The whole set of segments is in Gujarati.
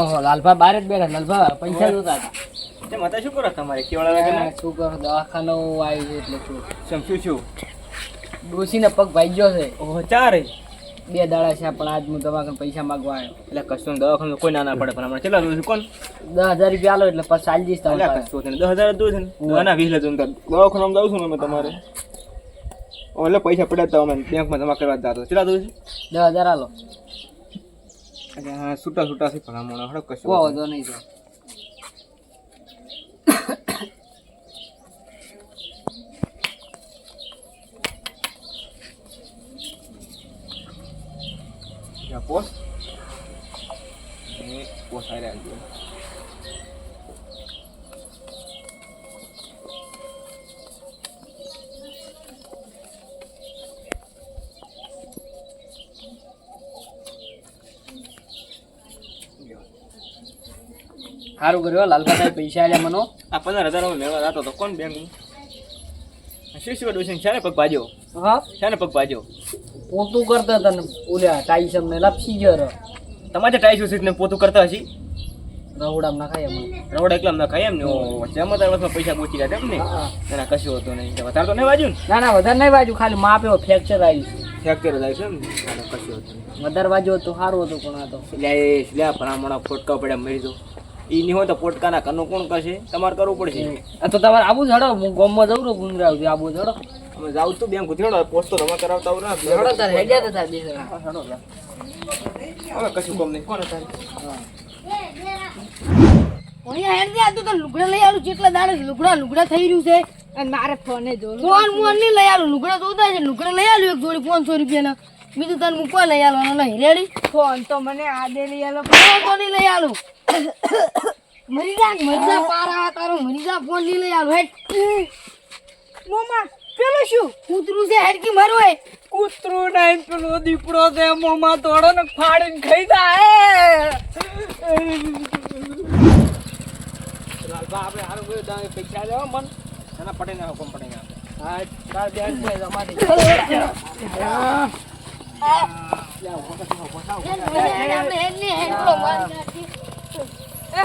ઓહો લાલભા બાર જ બેઠા લાલભા પૈસા જોતા હતા. તે માતા શું કરો તમારે? કેવડા વાગે શું કરો દવાખાનું આવી છે એટલે શું? સમ શું શું? ડોસીને પગ ભાઈ ગયો છે. ઓહો ચાર? બે દાડા છે પણ આજ હું દવાખાને પૈસા માંગવા આવ્યો. એટલે કશું દવાખાનું કોઈ ના ના પડે પણ હમણાં કેટલા દોશું કોણ? દસ હજાર રૂપિયા આલો એટલે પછી ચાલી જઈશ તમારે કશું દસ હજાર દો છે ને. દવાના વીસ લેજો દવાખાનું દઉં છું ને અમે તમારે. એટલે પૈસા પડ્યા તમે અમે બેંકમાં જમા કરવા જતા કેટલા દો છે? દસ હજાર આલો. એટલે હા છૂટા છૂટા છે પણ હમણાં હડો કશું કોઈ વાંધો નહીં તો ત્યાં પોસ સારું કર્યો લાલભાઈ પૈસા આલ્યા મનો. આ પંદર હજાર મેળવા જતો હતો કોણ બેંક શું શું ડોશન છે? ને પગ ભાજો હા? છે ને પગ ભાજો પોતું કરતા હતા ને ઓલ્યા ટાઈસમ ને લપસી ગયો તમારે ટાઈસ ઉસીટ ને પોતું કરતા હશી? રહોડામાં નખાય એમ. રવડા એકલા ના ખાય એમ ને? ઓ ચમત્કાર વર્ષમાં પૈસા પહોંચી ગયા એમ ને. એના કશું હતું નહીં. વધારે તો નહીં વાજુ ના? ના વધારે નહીં વાજુ ખાલી માપે ફ્રેક્ચર આવ્યું ફ્રેક્ચર થાય છે કશું હતું વધારે વાજુ હતું સારું હતું પણ આ તો. એટલે એટલે ભણામણા ફોટકા પડ્યા મરી દો ઈ નહીં હોય તો પોટકાના ઘરનું કોણ કરશે? તમારે કરવું પડશે. તો તમારે આબુ જડો હડો હું ગામમાં જઉં છું ગુંદરા સુધી આબુ જડો હડો. અમે જાઉં તો બેંક ઉતરેડો પોસ્ટ તો જમા કરાવતા આવું ના હડો તારે હેડ્યા તો તારે બે હવે કશું કોમ નહીં. કોણ તારે તો લુગડા લઈ આવ્યું જેટલા દાડે લુગડા લુગડા થઈ રહ્યું છે. અને મારે ફોને જો ફોન મોન નહીં લઈ આલું લુગડા તો ઉતાર છે લુગડા લઈ આલું એક જોડી પાંચસો રૂપિયાના. બીજું તને મૂકવા લઈ આલવાનો નહીં. રેડી ફોન તો મને આદે લઈ આલો. ફોન તો નહીં લઈ આલું. મરી જા મરી જા પારા તારો. મરી જા ફોન નહીં લઈ આલું. હેડ મોમા પેલું શું? કૂતરું છે હેડકી મારું હે કૂતરું નહીં પેલો દીપડો છે. મોમાં તોડો ને ફાડીને ખાઈ જાય. આપણે હારું ગયું તમે પૈસા લેવા મન. એના પટે ના કોમ પટે હા તાર બેન છે જમાતી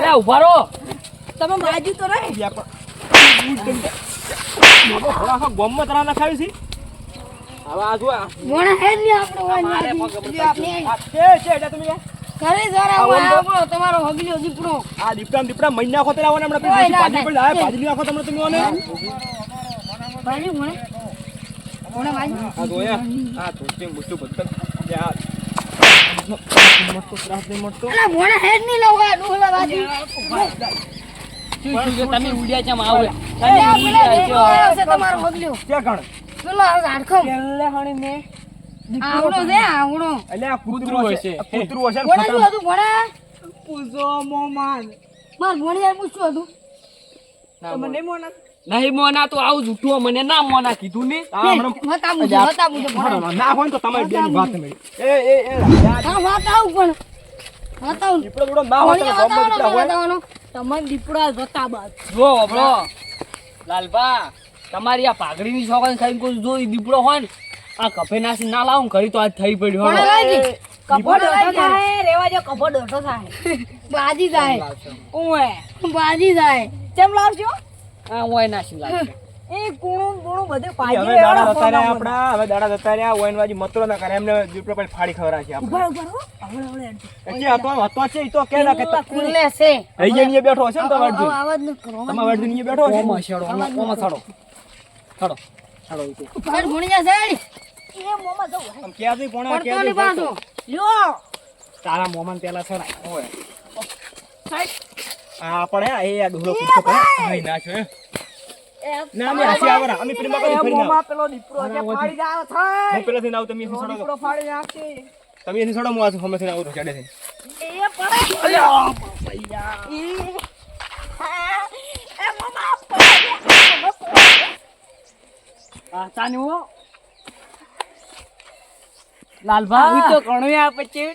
લે ઊભા રહો. તમે બાજુ તો રહે. આખા ગોમમાં તરા ના છે? હવે આ જો મોણા હેડ નહીં આપણે ઘરે જરા આવો તમારો હગલ્યો દીપડો. આ દીપડા દીપડા મહિના નાખો ત્યારે આવો ને હમણાં. ભાજી પડી ના. ભાજી નાખો તમને તમે ઓને ભાઈ ભાઈ આ યાર આ તો તેમ બધું યાર મસ્તો ત્રાસ નહીં મળતો અલા મોણે છે? આવો છો ખતરનાક. હતું ભણા પૂછો મોમાન માર ભણી યાર પૂછ્યું હતું તમને મોના નહીં મોના તો આવું જૂઠું મને ના મોના કીધું ને. આ હમણાં હતા મુજબ હતા મુજબ ભણા. ના હોય તો તમારી બેની વાત મળી એ એ એ વાત આવું પણ. દીપડો દીપડો ના હોય તો દીપડા હોય. બતાવવાનો તમને દીપડા જતા બાદ. જો બરો લાલભા તમારી આ પાઘડીની છોકરાને ખાઈને કોઈ જો દીપડો હોય ને આ કફે નાસી ના લાવું ઘડી તો આજ થઈ પડ્યો લાગી થાય રેવા જો કપડો ડોટો થાય. બાજી જાય. ઓએ બાજી જાય. કેમ લાવજો આ હોય નાસી લાગે એ કુણું કુણું બધે હવે દાડા જતા રહ્યા આપણા હવે દાડા જતા રહ્યા ઓઈનવાજી મતરો ના કરે એમને દીપડો પણ ફાડી ખવરા છે આપણે. ઊભા ઊભા હો આવડે આવડે એટલે હતો હતો છે તો કે ના કે પેલા છે. અહીંયા નીચે બેઠો હશે ને તમારે આવ- આવાજ ન કરો તમારે વર્દી નીચે બેઠો હશે ઓમાં છેડો ઓમાં ઓમાં છડો છડો છડો ફાડ ભણી જશે એ મોમાં જવું આમ ક્યાંથી પોણા પડતો ક્યાંથી પાછો. લ્યો. તારા મોમાં પેલા છડાય હોય આ પણ એ આ કરે નાખ્યો હે. ના અમે હસી આવરા અમે પ્રેમા કરી ફરી ના પેલો દીપડો છે, ફાડી હું પેલાથી ના આવું તમે અહીંથી સડો ફાડી નાખે તમે અહીંથી સડો હું આ હમેથી આવું ચાડે છે એ પડે એ મોમાં પડે આ ચાની હો તો ઘણું આ પછી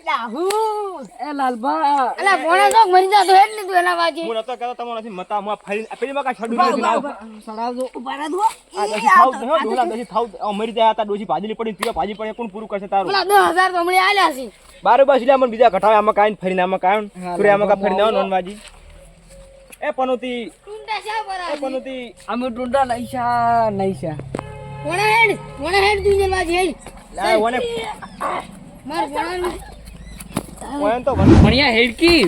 એ લાલભા. અલા ભણા તો મરી જા હેડ લીધું એના વાજે હું નતો કહેતો તમને નથી મતા હું ફરી પેલી માં કાંઈ છડું નથી લાવ ઊભા. રહો દો આ દસી થાવ ડોલા દસી થાવ. મરી જાય આ ડોસી ભાજી પડી પીવા ભાજી પડે કોણ પૂરું કરશે તારું? દસ હજાર તો હમણાં આલ્યા છે. બારે બસ એટલે અમને બીજા ઘટાવે આમાં કાંઈ ફરીને આમાં કાંઈ. સુરે આમાં કાંઈ ફરીને આવો નોનવાજી. એ પનોતી ટૂંટા શા પર એ પનોતી. અમે ટૂંડા નૈશા નૈશા વણા હેડ વણા હેડ તું જલવાજી હેડ. લા ઓને માર તો હેડકી.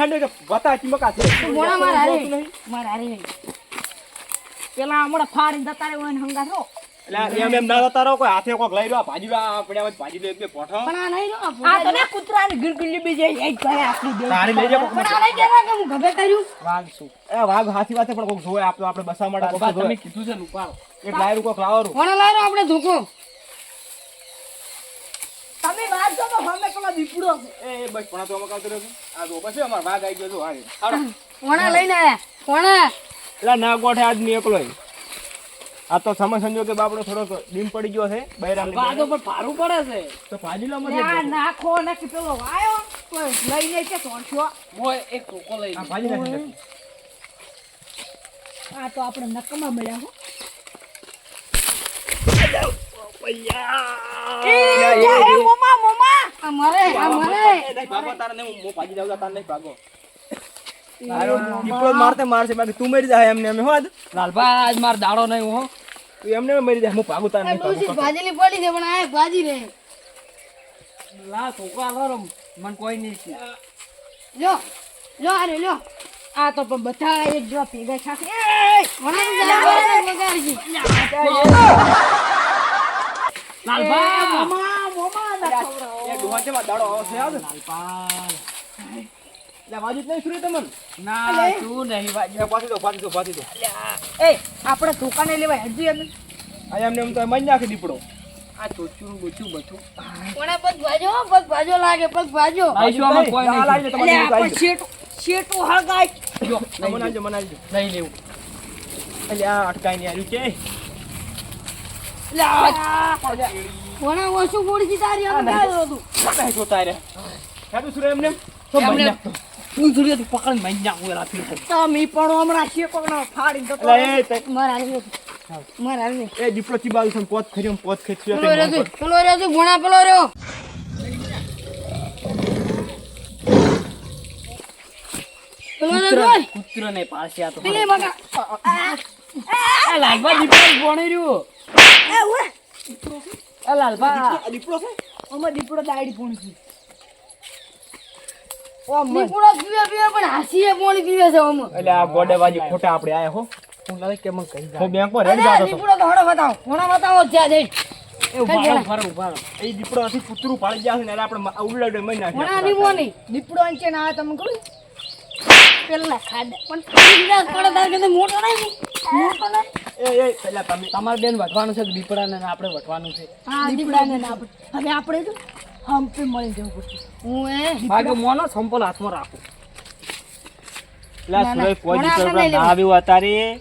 હેંડો બતા ચીમકા છે. માર હારે. માર હારે પેલા હમણાં જતા રહ્યો. એમ એમ ના જતા કોઈ હાથે કોક લઈ રહ્યો ભાજી આ પડ્યા ભાજી લે એક બે પોઠો પણ આ નહીં રો આ તો ને કૂતરાની ગિરગિલ્લી બી જાય, એ જ કરે આપણી તારી લઈ જા કોક પણ આ નહીં કહેતા કે હું ગભે કર્યું. વાગશું એ વાઘ હાથી વાતે પણ કોક જોવે આપણે આપણે બસા માટે. તમે કીધું છે ને ઉપાડો. એક લાયરું કોક લાવવાનું. વણા લાયરો? આપણે ધોકો. તમે વાત જો તો સામે પેલો દીપડો એ એ બસ પણ તો અમાર કાવતો રહ્યો આ જો પછી અમાર વાઘ આવી ગયો જો હારે વણા લઈને આયા? વણા એટલે ના ગોઠે આદમી એકલો આ તો સમય સંજોગે બાપડો થોડોક ડીમ પડી ગયો છે બૈરામ તો પણ ભારું પડે છે. તો ભાજી લો નાખો પેલો તો લઈને. મોય એક ટોકો લઈ આ ભાજી નાખી આ તો આપણે નકમા મળ્યા હો. મારતે મારશે બાકી તું જાય એમને એમ હોત લાલબા આજ નહીં હો એમને મરી જાય હું ભાગું તાર નહીં ભાજેલી પડી છે પણ આ ભાજી રહે લા ટોકો આલો રમ મને કોઈ નહીં છે. લ્યો લ્યો આરે આ તો પણ બધા એક થાશે વણા તો જરા વગાડ છે લાલબા મોમા મોમા ના ખવડાવો. એ ડોહા છે દાડો આવશે આજ લાલપા એટલે વાજી જ નહીં સુરી તમને? ના તું નહીં વાગ્યો એ પાછી દો પાછી દો પાછી દો. એ આપણે દુકાને લેવા હેડજી અમે એમને એમ તો મરી નાખે દીપડો. આ ચોચ્યું બચ્યું બધું. વણા પગ ભાજો પગ ભાજો લાગે પગ ભાજો. લાઈશું આમાં કોઈ નહીં. આપણે હળગાય જો, નહીં લેવું. એટલે આ અટકાઈ નહીં આવ્યું છે. વણા ઓછું પડી છે તારી આમ કાઢો તું કાંઈ સુરે એમને? તો એમને મરી નાખતો. તું પકડી મઈ નાખું એલા ફીર તમે પણ હમણાં શેકોનો ફાડીને જતો એટલે એ તે- માર હારે એ દીપડો ચીબાવ્યું છે ને પોત ખરી પોત ખેંચ્યું પેલો રહ્યો પેલો રહ્યો તું પેલો રહ્યો. પેલો રહ્યો તું કૂતરો નહીં પાડશે આ તો. પેલી મગા આ લાલબા દીપડો ભણી રહ્યો. એ આ દીપડો છે? અમે દીપડો દાડી પૂણી છે દીપડો પીવે પીવે પણ હાસીએ પોણી પીવે છે ઓમ. એટલે આ ગોડેબાજી ખોટા આપણે આયા હો. હું લાગે હું રેડી દીપડો તો હડો બતાવો. ભણા બતાવો જ્યાં જઈ એ ઊભા ઊભા ઊભા એ દીપડો નથી કૂતરું પાડી જાય છે ને આપણે દીપડો અંચે ના તમે કહું પેલા ખાડા. પણ મોટો નહીં? મોટો નહીં? એ પેલા તમે તમારે બેન વટવાનું છે દીપડાને ને આપણે વટવાનું છે? હા દીપડાને ના. આપણે હવે આપણે તો હમ્પે મળી જવું પડશે. હું એ બાકી મોનો સંપલ હાથમાં રાખું. પેલા ના, કોઈ દીપડા ના આવ્યું અત્યારે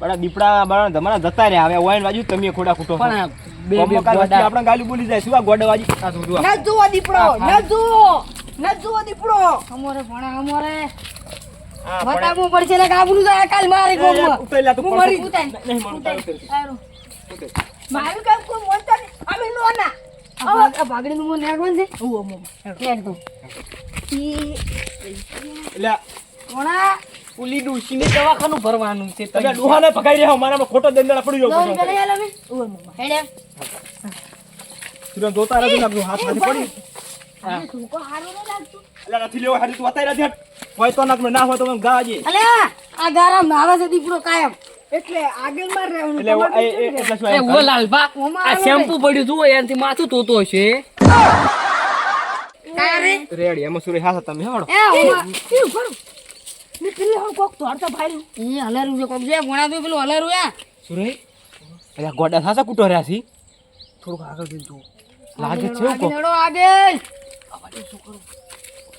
બડા દીપડા બડા તમારા જતા રહ્યા. હવે ઓઈન બાજુ તમે ખોડા ખૂટો પણ બે બે ગોડા. આપણે ગાલી બોલી જાય. શું આ આ શું જુઓ. ન જુઓ દીપડો ન જુઓ. ન જુઓ દીપડો. અમારે ભણા અમારે. આ. બતાવવું પડશે ને કાબુનું જાય કાલ મારે ગોમમાં ઉતરેલા તું મરી નહીં મારું કામ કોઈ મોનતો અમે નોના આ નાખવાનું છે? મોમા હેડ તું. એટલે ભણા પુલી ડૂસીને દવાખાનું ભરવાનું છે તમે ડોહાને ભગાઈ રહ્યા મારા ખોટો દંડલા પડી ગયો હેડ. એમ. જોતા રહેજો હાથમાંથી પડી. હા. તું કો હારું ન લાગતું. એટલે નથી લેવો હારી તું અત્યારે હટ. હોય તો નાખ ના હોય તો મને ગાજે. અલે આ ગારા માવા આવે છે દીકરો કાયમ. એટલે આગળમાં રહેવાનું. એટલે એ- એ- એટલે શું એ ઓ લાલબા આ શેમ્પુ પડ્યું જુઓ એનાથી માથું તોતો છે. રેડી એમાં સુરે હાસા તમે હેડો. એ કરું મેં પેલી હમ કોક તોડતા ભાઈ એ હલારું છે કોક જે ગોણા તો પેલું હલારું આ સુરે અલ્યા ગોડા સાસા કૂટો રહ્યા છી. થોડું આગળ જઈ લાગે છે એવું આગળ કહો શું આગળ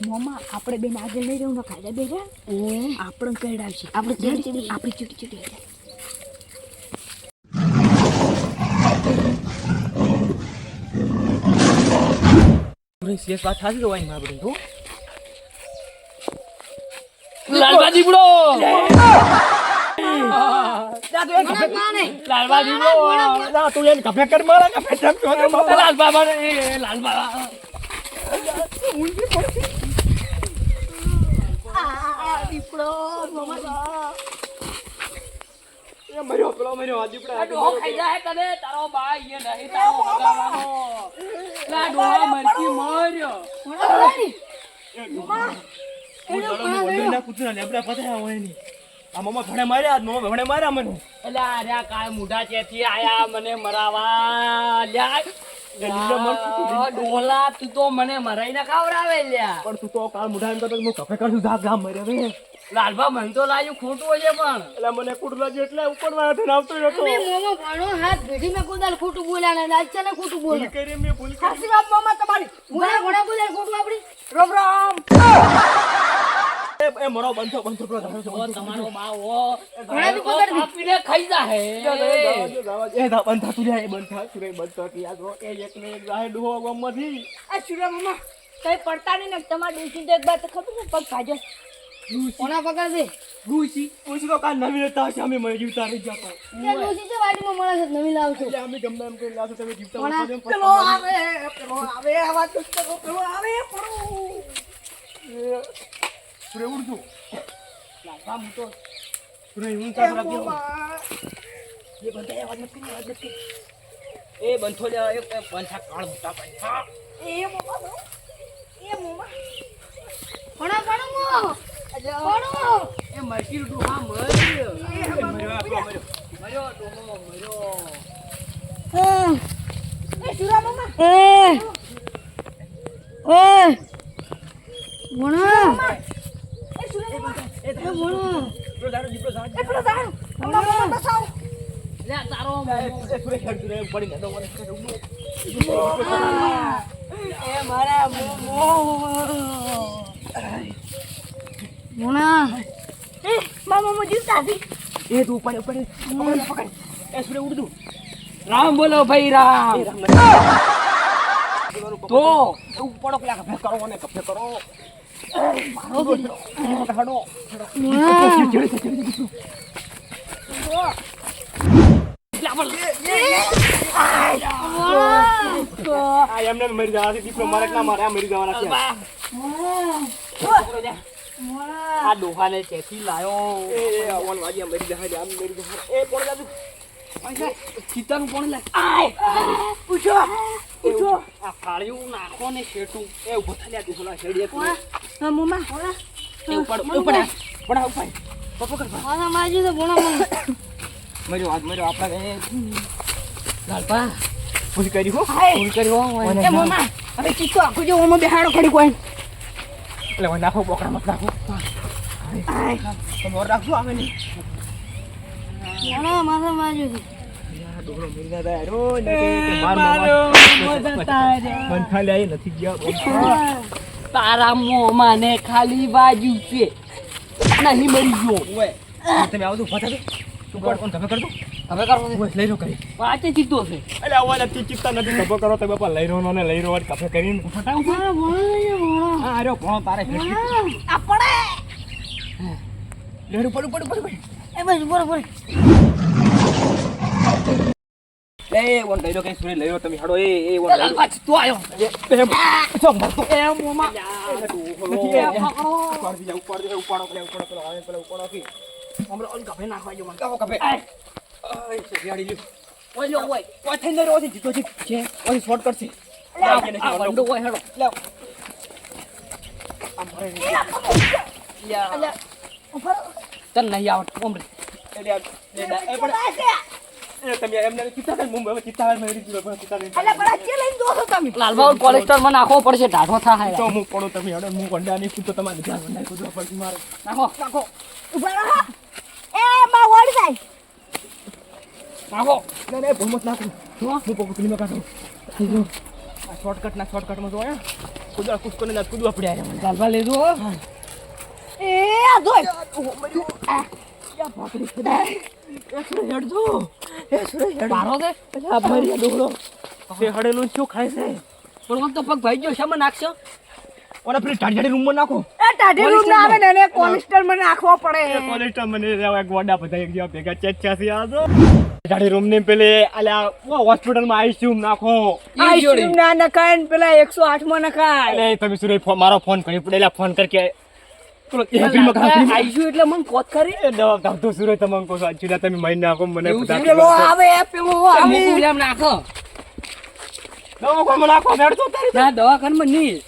મોમા આપણે બેન આગળ નહીં રહેવું ખાધા બે આપણે કઈડાવશે આપણે ચીડી ચીડી આપણે ચીટી ચીટી સુરેશ યસ વાત થાસી તો આપણે હો? લાલબા દીપડો લાલબા તું કફે કર મારા કફે? લાલબા એ લાલબા એ મર્યો પેલો મર્યો આ દીપડા આ ડોહો ખાઈ જાય તને? તારો બા એ નહીં તારો ભગાવાનો લા ડોહા મર્યો ના ની મને. એટલે આર્યા કાળ આયા મને મરાવા. લ્યા. લીલો ડોલા તું તો મને મરાઈને ખવડાવે લ્યા. પણ તું તો કાલ મુઢા એમ તો કફે જા મર્યો રે મન તો લાયું ખોટું છે પણ. એટલે મને કુડ લાગ્યું એટલે ઉપરમાં હાથ આવતો હતો મેં મોમો ભણો હાથ ભેડી મેં કોદાલ ખોટું બોલ્યા ને આજ ચાલે ખોટું બોલ? કરી મેં ભૂલ કરી. સાસી વાત મામા તમારી. ઘોડા ઘોડા બોલ્યા ખોટું આપડી. રોમ રોમ. એ- એ મરો બંધો બંધો પ્રો ધારો છે, તમારો બાવો ઘોડાથી પકડ દી. કાપીને ખાઈ જા હે દો, એ ધા બંધા તું રે, એ બંધા સુરે રે, બંધા તું યાદ રહો. એ એક ને એક ગાય ડોહો ગામમાંથી. આ સુરા મામા કઈ પડતા નહીં ને તમારા ડોસી તો એક બાર તો ખબર ને પગ ભાજો. કોના પગાર છે? ગુસી ગુસી તો કાલ નવી લેતા હશે, અમે મરી જીવતા રહી જતો પણ. ગુસી છે વાડીમાં મળે છે નવી લાવશો એટલે અમે ગમે એમ કરીને લાવશું, તમે જીવતા એમ પેલો આવે પેલો આવે આવા પુસ્તકો પેલો આવે પડો એ, ઉડજો ઉડતું. હું તો પ્રે હું ઊંચા રાખ્યો એ બંધા, એ નથી કરી, મત કરી. એ બંધો લે, એક પંથા કાળ મોટા પંથા એ મોમા એ મોમા કોના પડો પડો એ મરકી ડોહા મર્યો મર્યો, મર્યો. ડોહો મર્યો એ સુરા મામા એ એ મોણા એ એ મોણા પેલો ધારો, દીપડો ધારો. એ પેલો દાણ મામા મામા બસાવ લે તારો એ, એ, તું રે, હેડ, તું રે, દો, મને એ મારા મોમો મોણા એ મામા મો જીવતા હતી એ તું ઉપર ઉપર પકડ પકડ. એ સુરે ઉડતું રામ બોલો ભાઈ રામ. તો. એવું ઉપર પેલા કફે કરો અને કફે કરો. આ એમને મરી જવા છે દીપડો મારે ના મારે આ મરી જવાના છે. આ ડોહાને ચેથી લાયો. એ આવવાનું વાજી મરી જવા આમ મરી જવા એ કોણ જાતું ચિતન કોણ લે પૂછો પૂછો આ ફાળ્યું નાખો ને શેઠું એ ઊભો થા લ્યા તું સોલા શેડી એક મિનિટ. હા મોમા એ ઉપર ઉપર પણ ઉપર પકડ પકડ માજી તો ભણા મર્યો આજ મર્યો આપણે લાલપા ભૂલ કરી હો. ભૂલ કર્યો હોય. એ મોમા હવે ચીતો આખું જો ઓમાં બેહાડો ખડી કોઈ. એટલે હવે નાખો બોકડા મત નાખો. તમે રાખજો આવે નહીં મોણા મારા માજી છે. મરી ના થાય. રો ને કે કે માર માર બંધા લે નથી ગયા તારા મોંમાં ને ખાલી બાજુ છે. નહીં મરી ગયો. ઓય તમે આવો તો ફટા તું કોણ કોણ તમે કરતો હવે કરો ને. ઓય લઈ લો કરી વાંચે ચિત્તો છે એટલે આવા તી ચીતા નથી ખબર કરો તો બાપા લઈ રહ્યો ને લઈ રહ્યો કફે કરીને ફટાવું છે હા અરે ભણો તારે હેઠી આ પડે લેડું પડું પડું પડું એ બસ એ વન લઈ લો કઈ સુરે લઈ તમે હાડો એ એ લઈ લાલપા ચિત્તો આવ્યો ચો મરતો એ મોંમાં એ ઉપર દી ઉપર દે ઉપાડો પેલા ઉપાડો પેલા આવે પેલા ઉપાડો કી કફે નાખવા જો મને કાવો કફે આય. આય લ્યો. ઓય લ્યો, ઓય. ઓય થઈ રહ્યો છે જીતો છે છે ઓય શોર્ટ કરશે. આ આ વંડો ઓય હેડો. લાવ યા. તને નહીં આવડતું ઓમ રે. એટલે આ લે ડા એ પણ તમે એમને ચિત્તા મુંબઈ હવે ચિત્તા મેરી પણ ચિત્તા લઈને દોસો તમે. લાલબા કોલેસ્ટ્રોલમાં નાખવો પડશે ઢાઢો થાય. તો હું પડો તમે હાડો હું નહીં કૂદતો તમારે ધ્યાન વંડાઈ કૂદવા પડશે મારે. નાખો. નાખો ઊભા રહો. એ માં વળી જાય. નાખો ના ના ભૂમત નાખું. હું પકું પેલી કાઢું. આ શોર્ટકટ ના શોર્ટકટમાં જો આયા કૂદવા કૂદકો ને કુદવા પડ્યા મને. ચાલવા લેજો હો. એ આ દે હડેલું શું ખાય છે? પણ તો પગ ભાઈ ગયો શામાં નાખશો? ઓને પેલી ટાઢિયાળી રૂમમાં નાખો. એ ટાઢી રૂમ ના આવે ને એને કોલેસ્ટરમાં નાખવો પડે. કોલેસ્ટર મને રહેવા ગોડા બધા એક જેવા ભેગા ચેચ્યાસી આજો ટાઢી રૂમ ને પેલે અલ્યા હોસ્પિટલમાં આઈસીયુ નાખો. ઈ ના નખાય ને પેલા એકસો આઠમાં નખાય. અલે તમે સુરે ફોન મારો ફોન કરી પડેલા ફોન કર કે પેલો એપ્રિલમાં કાઢી એટલે મને કોત કરી દવા કાઢતો સુરે તમને કોસ છો? તમે મહિને નાખો મને આવે પેલો આવે. નાખો? દવા કોણ નાખો મેળતો તારી ના દવાખાનામાં નહીં.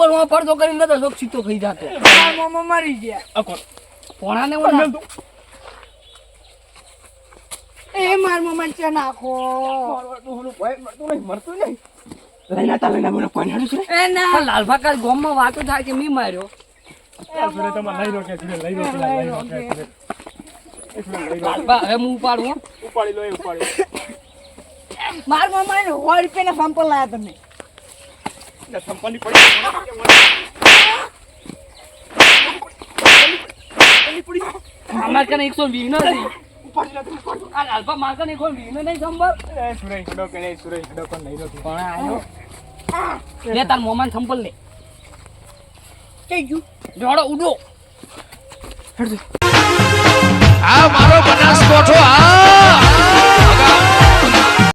ઓલમાં પડતો કરીને નતો શોખ સીતો થઈ જાતો. મારા મામા મરી ગયા. કોણ? પોણાને ઓલા એ માર મામા ચા નાખો. ભાઈ મરતું નહીં મરતું નહીં. લઈને આતા લઈને મને કોણ હેડું સુરે એ ના. લાલભા કાલ ગામમાં વાતો થાય કે મી માર્યો. સુરે તમે લઈ સુરે લઈ લઈ લાલભા હવે હું ઉપાડું હો. ઉપાડી લો એ ઉપાડી માર મામા ને સો સંપલ લાયા તમે. સંપન્ની પડી અમાર કને એકસો વીસ નથી ઉપાડી લો તું, ઉપાડી લો. આ લાલભા માર કને એકસો વીસ નહીં સંભાળ. એ સુરે હેડો કે નહીં સુરે પણ લઈ લો પણ આયો. લે તાર મોમાન સંપલ લે. કઈ ગયું? જોડો ઉડો. આ મારો